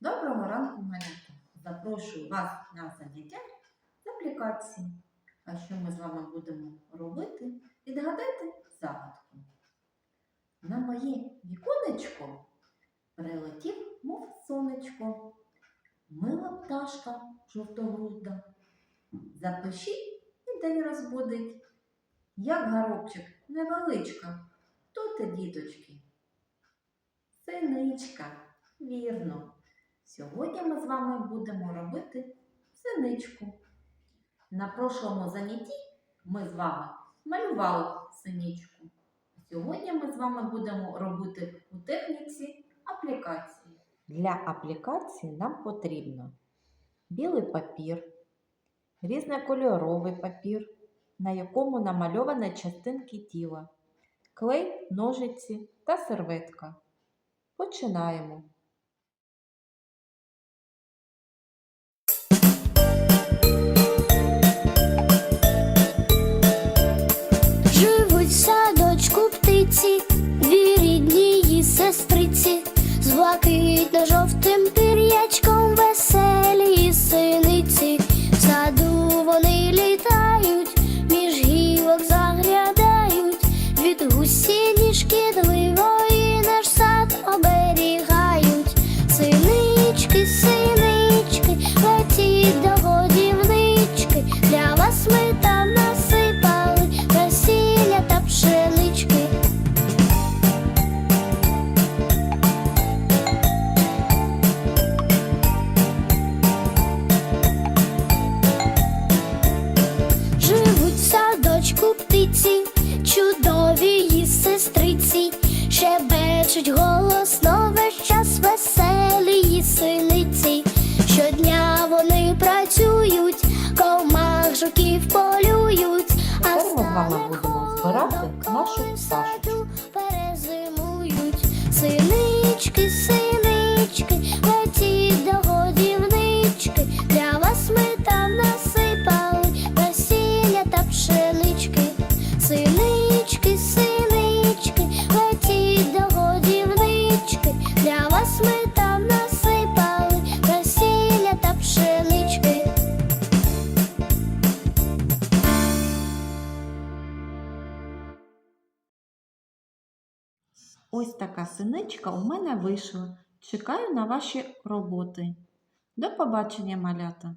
Доброго ранку, малята! Запрошую вас на заняття з аплікації. А що ми з вами будемо робити? Відгадайте загадку. На моє віконечко прилетів, мов сонечко, мила пташка жовтогруда. Запишіть і день розбудить. Як горобчик невеличка, то ти, діточки. Синичка, вірно. Сьогодні ми з вами будемо робити синичку. На прошлому занятті ми з вами малювали синичку. Сьогодні ми з вами будемо робити у техніці аплікації. Для аплікації нам потрібно білий папір, різнокольоровий папір, на якому намальовані частинки тіла, клей, ножиці та серветка. Починаємо. Сестриці, з блакитно-жовтим пір'ячком шебечуть голосно весь час веселі синиці. Щодня вони працюють, комах жуків полюють, а Тепер ми з вами будемо збирати нашу пташечку. Ось така синичка у мене вийшла. Чекаю на ваші роботи. До побачення, малята!